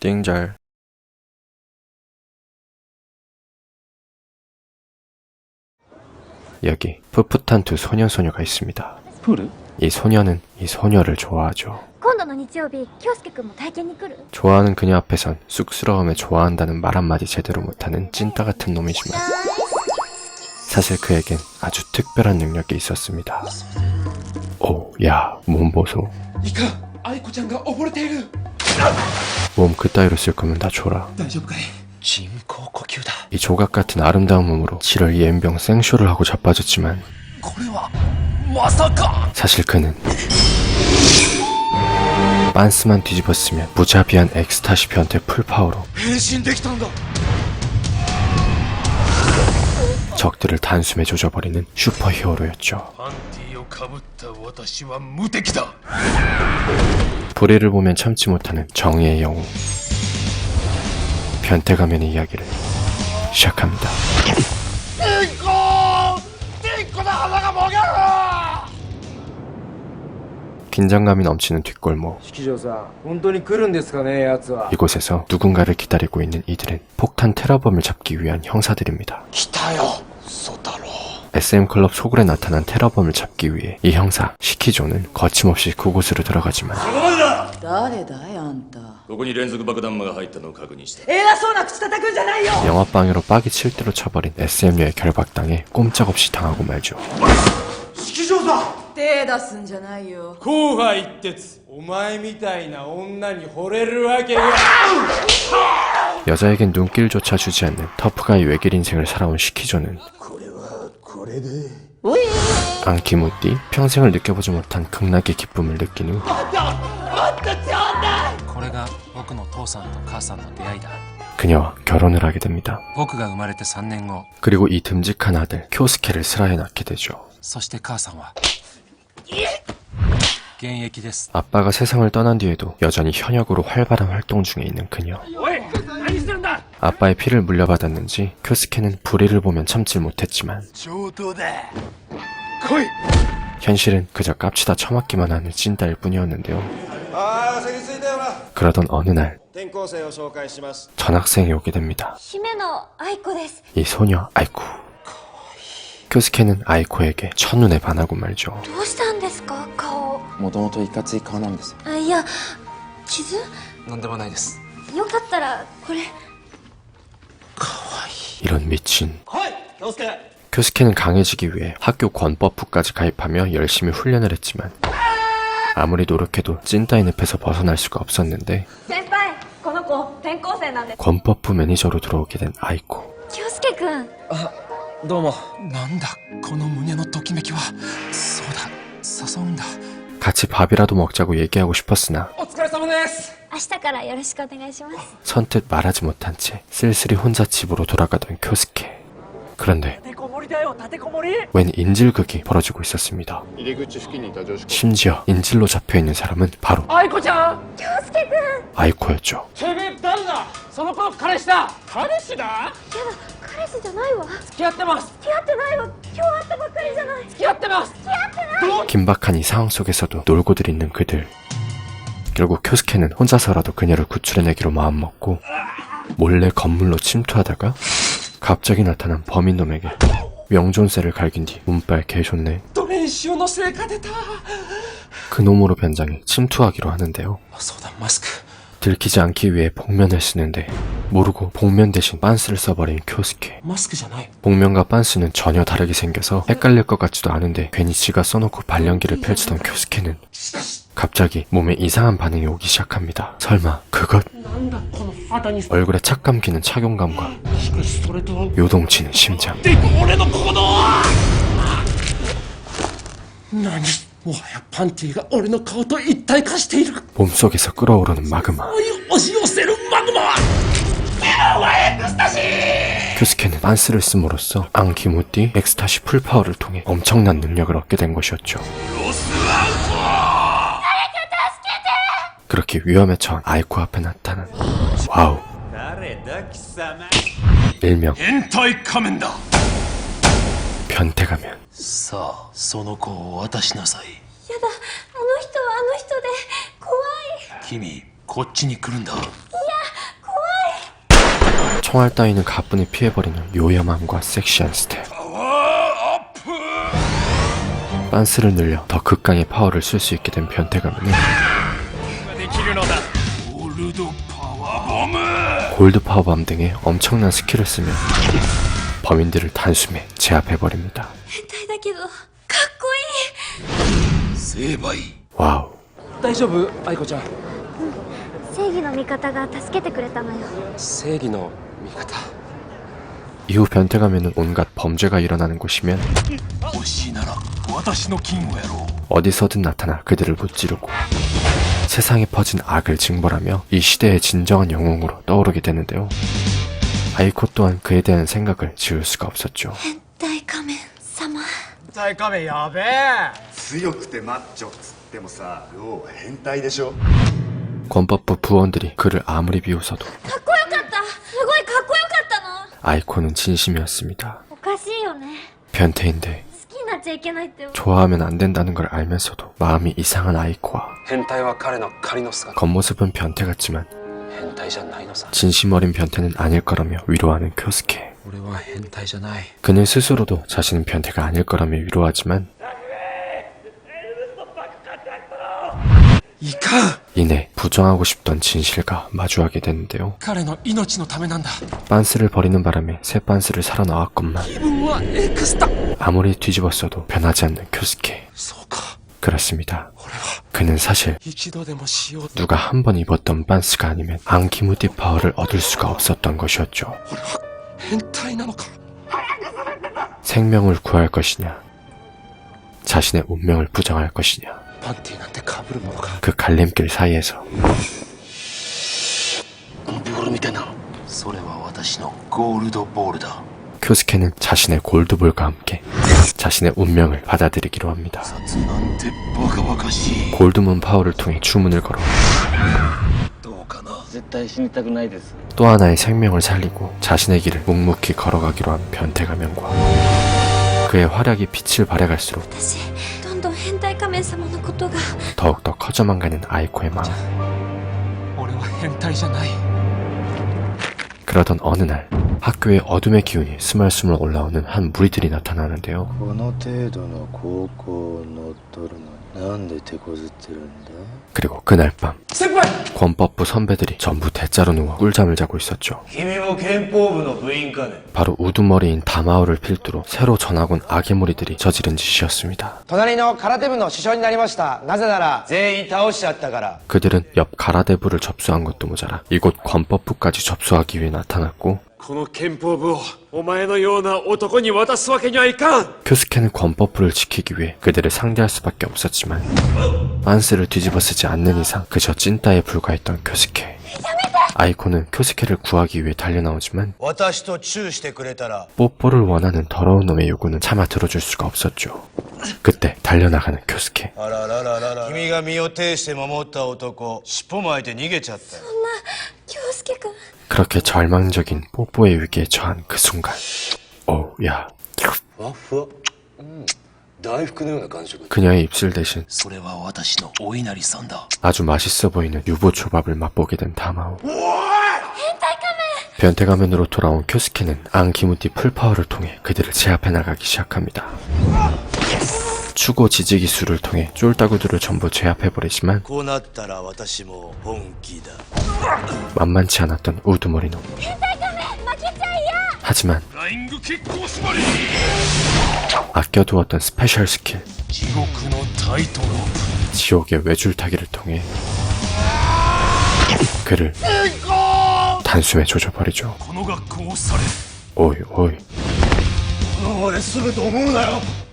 띵절 여기 풋풋한 두 소년 소녀가 있습니다. 이 소녀는 이 소녀를 좋아하죠. 좋아하는 그녀 앞에선 쑥스러움에 좋아한다는 말 한마디 제대로 못하는 찐따 같은 놈이지만 사실 그에겐 아주 특별한 능력이 있었습니다. 오, 야, 몸보소. 이카, 아이코짱가 오버테이크! 몸 그따위로 쓸 거면 다 줘라. 이 조각 같은 아름다운 몸으로 7월 이 엠병 생쇼를 하고 자빠졌지만 사실 그는 빤스만 뒤집었으면 무자비한 엑스타시 변태 풀파워로 적들을 단숨에 조져버리는 슈퍼히어로였죠. パンティをかぶった私は無敵だ 불의를 보면 참지 못하는 정의의 영웅. 변태 가면의 이야기를 시작합니다. テンコテンコの鼻がもげる 긴장감이 넘치는 뒷골목. 式場さん本当に来るんですかね奴は 이곳에서 누군가를 기다리고 있는 이들은 폭탄 테러범을 잡기 위한 형사들입니다. 来たよ嘘だろ SM 클럽 소굴에 나타난 테러범을 잡기 위해 이 형사 시키조는 거침없이 그곳으로 들어가지만 誰だいあんたここに連続爆弾魔が入ったのを確認した偉そうな口叩くんじゃないよ 영화방으로 빡이 칠 대로 쳐버린 SM녀의 결박당해 꼼짝없이 당하고 말죠. 式場さん手出すんじゃないよ後輩一徹お前みたいな女に惚れるわけが 여자에겐 눈길조차 주지 않는 터프가이 외길 인생을 살아온 시키조는 앙키무띠 평생을 느껴보지 못한 극락의 기쁨을 느낀 후 これが僕の父さんと母さんの出会いだ 그녀와 결혼을 하게 됩니다. 僕が生まれて3年後 그리고 이 듬직한 아들 쿄스케를 슬하에 낳게 되죠. そして母さんは現役です 아빠가 세상을 떠난 뒤에도 여전히 현역으로 활발한 활동 중에 있는 그녀. 아빠의 피를 물려받았는지 쿄스케는 불의를 보면 참질 못했지만 上等だ 현실은 그저 깝치다 처맞기만 하는 찐따일 뿐이었는데요. ああ席ついたよな 그러던 어느 날 転校生を紹介します 전학생이 오게 됩니다. 姫野愛子です 이 소녀 아이쿠. 쿄스케는 아이코에게 첫눈에 반하고 말죠. どうしたんですか顔もともといかつい顔なんですあいや傷何でもないですよかったらこれ 이런 미친. はい気をつけ 쿄스케는 강해지기 위해 학교 권법부까지 가입하며 열심히 훈련을 했지만 아무리 노력해도 찐따의 늪에서 벗어날 수가 없었는데 先輩この子転校生なんで 권법부 매니저로 들어오게 된 아이코. 京介くんどうもなんだこの胸のときめきはそうだ誘うんだ 같이 밥이라도 먹자고 얘기하고 싶었으나 お疲れ様です 明日からよろしくお願いします 선뜻 말하지 못한 채 쓸쓸히 혼자 집으로 돌아가던 쿄스케. 그런데 立てこもりだよ立てこもり 웬 인질극이 벌어지고 있었습니다. 심지어 인질로 잡혀있는 사람은 바로 愛子ちゃん京介くんや 아이코였죠. てめえ誰だその子の彼氏だ彼氏だだ彼氏じゃないわ付き合ってます付き合ってないわ今日会ったばっかりじゃない付き合ってます 긴박한 이 상황 속에서도 놀고들 있는 그들. 결국 쿄스케는 혼자서라도 그녀를 구출해내기로 마음먹고 몰래 건물로 침투하다가 갑자기 나타난 범인놈에게 명존세를 갈긴 뒤 운빨 개좋네 그 놈으로 변장해 침투하기로 하는데요. 소단 마스크. 들키지 않기 위해 복면을 쓰는데 모르고 복면 대신 빤스를 써버린 쿄스케. 마스크잖아요. 복면과 빤스는 전혀 다르게 생겨서 헷갈릴 것 같지도 않은데 괜히 지가 써놓고 발령기를 펼치던 쿄스케는 갑자기 몸에 이상한 반응이 오기 시작합니다. 설마 그것? 얼굴에 착 감기는 착용감과 요동치는 심장. 네, 그 で俺の行動は何もはやパンティが俺の顔と一体化している 몸속에서 끓어오르는 마그마. 押し寄せるマグマは 큐스케는 빤스를 씀으로써 앙키무띠 엑스타시 풀파워를 통해 엄청난 능력을 얻게 된 것이었죠. 그렇게 위험에 처한 아이코 앞에 나타난 와우 일명 変態仮面だ 변태가면 さあその子を渡しなさいやだあの人はあの人で怖い君こっちに来るんだいや 총알 따위는 가뿐히 피해버리는 요염함과 섹시한 스텝 빤스를 늘려 더 극강의 파워를 쓸 수 있게 된 변태가면은 ゴールドパワーボム 골드 파워밤 등의 엄청난 스킬을 쓰며 범인들을 단숨에 제압해버립니다 変態だけどかっこいい成敗 와우 大丈夫愛子ちゃん正義の味方が助けてくれたのよ正義の味方 이후 변태가면은 온갖 범죄가 일어나는 곳이면 欲しいなら私の金をやろう 어디서든 나타나 그들을 무찌르고 세상에 퍼진 악을 징벌하며 이 시대의 진정한 영웅으로 떠오르게 되는데요. 아이코 또한 그에 대한 생각을 지울 수가 없었죠. 変態仮面様大仮面やべえ強くてマッチョっつってもさ要は変態でしょ 권법부 부원들이 그를 아무리 비웃어도 かっこよかったすごいかっこよかったの 아이코는 진심이었습니다. おかしいよね 변태인데 好きになっちゃいけないって 좋아하면 안 된다는 걸 알면서도 마음이 이상한 아이코와 変態は彼の仮の姿 겉모습은 변태 같지만 変態じゃないのさ 진심 어린 변태는 아닐 거라며 위로하는 쿄스케. 그는 스스로도 자신은 변태가 아닐 거라며 위로하지만 이내 부정하고 싶던 진실과 마주하게 되는데요. 빤스를 버리는 바람에 새 빤스를 살아나왔건만 아무리 뒤집었어도 변하지 않는 쿄스케. 그렇습니다. 그는 사실 누가 한 번 입었던 반스가 아니면 앙키무디 파워를 얻을 수가 없었던 것이었죠. 생명을 구할 것이냐, 자신의 운명을 부정할 것이냐. 그 갈림길 사이에서 교스케는 자신의 골드볼과 함께 자신의 운명을 받아들이기로 합니다. 골드문 파워를 통해 주문을 걸어 또 하나의 생명을 살리고 자신의 길을 묵묵히 걸어가기로 한 변태가면과 그의 활약이 빛을 발해갈수록 더욱더 커져만 가는 아이코의 마음. 그러던 어느 날 학교의 어둠의 기운이 스멀스멀 올라오는 한 무리들이 나타나는데요. 그리고 그날 밤 권법부 선배들이 전부 대자로 누워 꿀잠을 자고 있었죠. 바로 우두머리인 다마오를 필두로 새로 전학온 아기 무리들이 저지른 짓이었습니다. 그들은 옆 가라데부를 접수한 것도 모자라 이곳 권법부까지 접수하기 위해 나타났고 この憲法部をお前のような男に渡すわけにはいかん 큐스케는 권법부를 지키기 위해 그들을 상대할 수밖에 없었지만 반스를 뒤집어 쓰지 않는 이상 그저 찐따에 불과했던 큐스케 아이코는 큐스케를 구하기 위해 달려나오지만 私とチューしてくれたら 뽀뽀를 원하는 더러운 놈의 요구는 차마 들어줄 수가 없었죠 그때 달려나가는 큐스케 あららららら君が身を挺して守った男尻尾巻いて逃げちゃったよ京介君 그렇게 절망적인 뽀뽀의 위기에 처한 그 순간. 어우야. 그녀의 입술 대신 아주 맛있어 보이는 유보 초밥을 맛보게 된 다마오. 변태 가면으로 돌아온 쿄스케는 앙키무티 풀파워를 통해 그들을 제압해 나가기 시작합니다. 추고 지지 기술을 통해 쫄따구들을 전부 제압해버리지만 만만치 않았던 우두머리노 하지만 아껴두었던 스페셜 스킬 지옥의 외줄타기를 통해 그를 단숨에 조져버리죠. 오이 오이.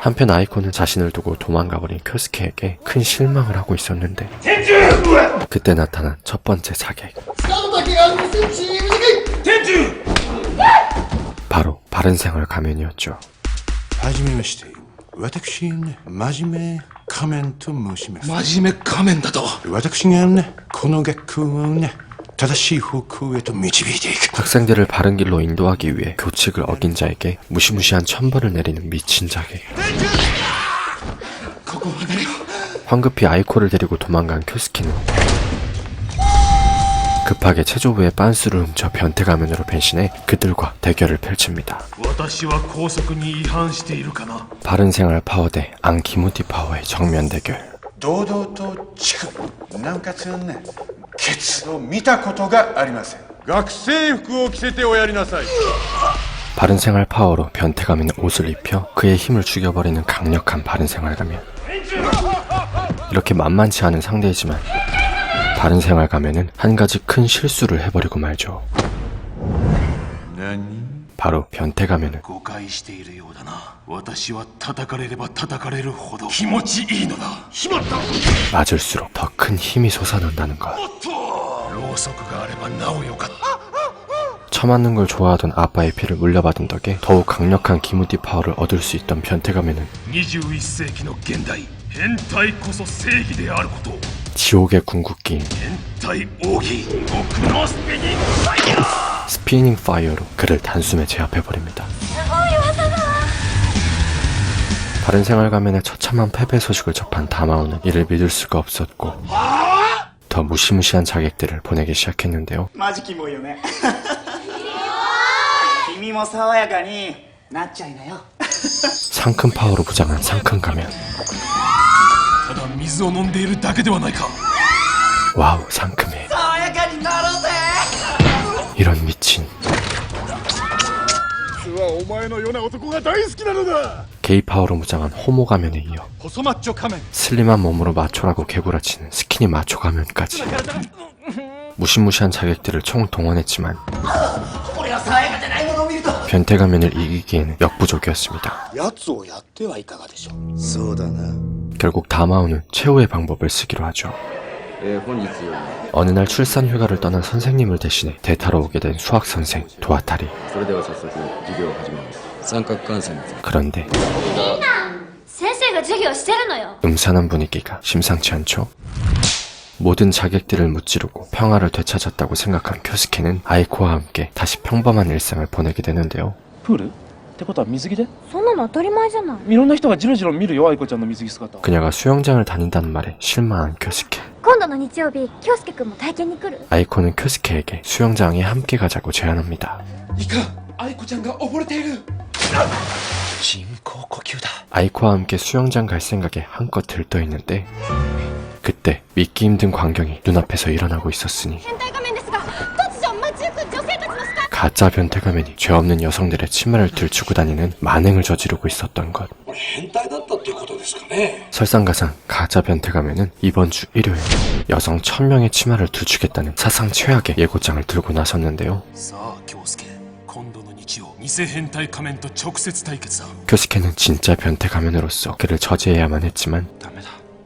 한편 아이코는 자신을 두고 도망가버린 쿄스케에게 큰 실망을 하고 있었는데 그때 나타난 것 번째 사객 使うだけが2センチ短い바로 바로 바른생활 가면이었죠. はじめまして私ね真面目仮面と申します真面目仮面だと私がねこの学校をね 학생들을 바른 길로 인도하기 위해 교칙을 어긴 자에게 무시무시한 천벌을 내리는 미친 자게. 황급히 아이코를 데리고 도망간 쿄스키는 급하게 체조부의 빤스를 훔쳐 변태 가면으로 변신해 그들과 대결을 펼칩니다. 바른 생활 파워 대 앙키무티 파워의 정면 대결. 堂々と近くなおかつねケツを見たことがありません学生服を着せておやりなさい 바른 생활 파워로 변태 가면의 옷을 입혀 그의 힘을 죽여버리는 강력한 바른 생활 가면. 이렇게 만만치 않은 상대이지만 바른 생활 가면은 한 가지 큰 실수를 해버리고 말죠. 何 바로 변태 가면은 誤解しているようだな私は叩かれれば叩かれるほど気持ちいいのだしまった 맞을수록 더 큰 힘이 솟아난다는 것. ろうそくがあればなおよかった 처맞는 걸 좋아하던 아빠의 피를 물려받은 덕에 더욱 강력한 기무티 파워를 얻을 수 있던 변태 가면은 21世紀の現代変態こそ正義であることを 지옥의 궁극기인 変態奥義僕のスペニングファイヤー 스피닝 파이어로 그를 단숨에 제압해버립니다. 바른 생활 가면의 처참한 패배 소식을 접한 다마오는 이를 믿을 수가 없었고 더 무시무시한 자객들을 보내기 시작했는데요. マジキモいよね君も爽やかになっちゃいなよ 상큼 파워로 부장한 상큼 가면 ただ水を飲んでいるだけではないか 와우 상큼해 爽やかになろうぜ 이런 미친 実はお前のような男が大好きなのだ 게이 파워로 무장한 호모 가면에 이어 細マッチョ仮面 슬림한 몸으로 마초라고 개구라치는 스키니 마초 가면까지 무시무시한 자객들을 총동원했지만 俺は爽やかじゃないものを見ると 변태 가면을 이기기에는 역부족이었습니다. 奴をやってはいかがでしょうそうだな 결국 담아오는 최후의 방법을 쓰기로 하죠. 어느 날 출산 휴가를 떠난 선생님을 대신해 대타로 오게 된 수학 선생 도아타리. 그런데 음산한 분위기가 심상치 않죠. 모든 자객들을 무찌르고 평화를 되찾았다고 생각한 쿄스케는 아이코와 함께 다시 평범한 일상을 보내게 되는데요. プールってことは水着でそんなの当たり前じゃないいろんな人がジロジロ見るよ愛子ちゃんの水着姿 그녀가 수영장을 다닌다는 말에 실망한 쿄스케. 今度の日曜日京介くんも体験に来る 아이코는 쿄스케에게 수영장에 함께 가자고 제안합니다. いかん愛子ちゃんが溺れている人工呼吸だ 아이코와 함께 수영장 갈 생각에 한껏 들떠 있는데 그때 믿기 힘든 광경이 눈앞에서 일어나고 있었으니 変態仮面 가짜 변태가면이 죄 없는 여성들의 치마를 들추고 다니는 만행을 저지르고 있었던 것. 설상가상 가짜 변태가면은 이번 주 일요일 여성 1000명의 치마를 들추겠다는 사상 최악의 예고장을 들고 나섰는데요. 교스케는 진짜 변태 가면으로서 그를 저지해야만 했지만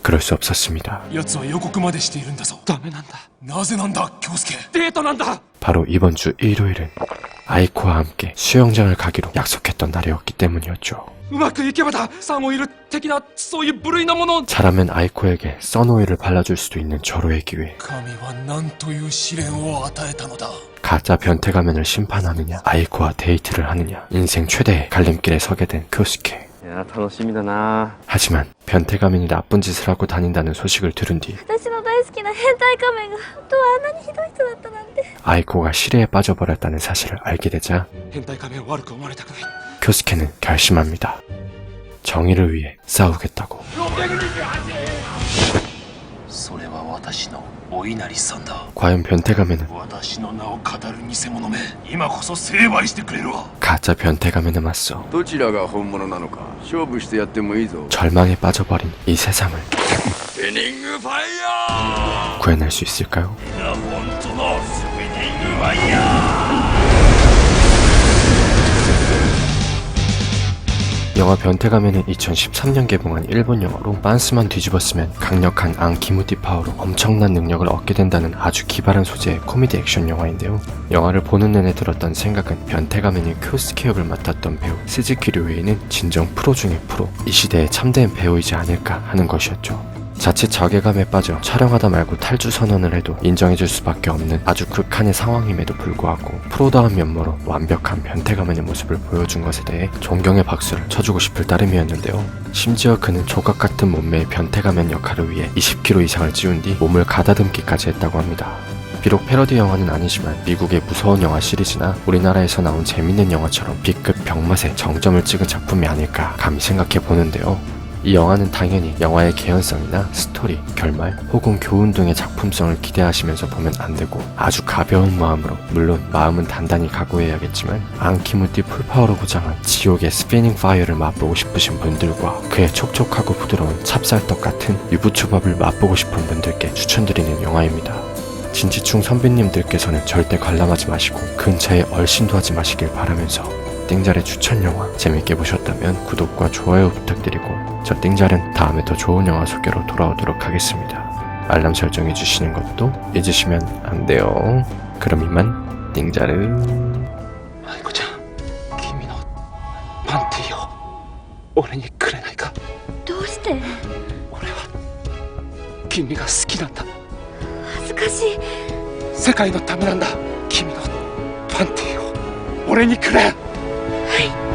그럴 수 없었습니다. 奴は予告までしているんだぞダメなんだなぜなんだ京介デートなんだ 바로 이번 주 일요일은 아이코와 함께 수영장을 가기로 약속했던 날이었기 때문이었죠. うまくいけばだサンオイル的なそういう部類なもの 잘하면 아이코에게 써노이를 발라줄 수도 있는 절호의 기회. 神は何という試練を与えたのだ 가짜 변태 가면을 심판하느냐, 아이코와 데이트를 하느냐, 인생 최대의 갈림길에 서게 된 교스케. いや楽しみだな 하지만 변태 가면이 나쁜 짓을 하고 다닌다는 소식을 들은 뒤 私の大好きな変態仮面が本当はあんなにひどい人だったなんて 아이코가 시래에 빠져버렸다는 사실을 알게 되자 変態仮面を悪く思われたくない 교스케는 결심합니다. 정의를 위해 싸우겠다고. それは私の お稲荷さんだ 과연 변태 가면은 私の名を語る偽物め今こそ成敗してくれるわ 가짜 변태 가면에 맞서 どちらが本物なのか勝負してやってもいいぞ 절망에 빠져버린 이 세상을 スペニングファイヤ 구해낼 수 있을까요? ー本当のスペニングファイヤー 영화 변태가면은 2013년 개봉한 일본 영화로 빤스만 뒤집었으면 강력한 앙키무티 파워로 엄청난 능력을 얻게 된다는 아주 기발한 소재의 코미디 액션 영화인데요. 영화를 보는 내내 들었던 생각은 변태가면이 큐스케 역을 맡았던 배우 스즈키 류에이는 진정 프로 중의 프로, 이 시대의 참된 배우이지 않을까 하는 것이었죠. 자칫 자괴감에 빠져 촬영하다 말고 탈주 선언을 해도 인정해줄 수밖에 없는 아주 극한의 상황임에도 불구하고 프로다운 면모로 완벽한 변태가면의 모습을 보여준 것에 대해 존경의 박수를 쳐주고 싶을 따름이었는데요. 심지어 그는 조각 같은 몸매의 변태 가면 역할을 위해 20kg 이상을 찌운 뒤 몸을 가다듬기까지 했다고 합니다. 비록 패러디 영화는 아니지만 미국의 무서운 영화 시리즈나 우리나라에서 나온 재밌는 영화처럼 B급 병맛의 정점을 찍은 작품이 아닐까 감히 생각해 보는데요. 이 영화는 당연히 영화의 개연성이나 스토리, 결말 혹은 교훈 등의 작품성을 기대하시면서 보면 안 되고 아주 가벼운 마음으로 물론 마음은 단단히 각오해야겠지만 앙키무띠 풀파워로 부장한 지옥의 스피닝 파이어를 맛보고 싶으신 분들과 그의 촉촉하고 부드러운 찹쌀떡 같은 유부초밥을 맛보고 싶은 분들께 추천드리는 영화입니다. 진지충 선배님들께서는 절대 관람하지 마시고 근처에 얼씬도 하지 마시길 바라면서 띵잘의 추천 영화 재밌게 보셨다면 구독과 좋아요 부탁드리고 저 띵잘은 다음에 더 좋은 영화 소개로 돌아오도록 하겠습니다. 알람 설정해 주시는 것도 잊으시면 안 돼요. 그럼 이만 띵잘은 愛子ちゃん君のパンティを俺にくれないかどうして俺は君が好きなんだ恥ずかしい世界のためなんだ君のパンティを俺にくれ 名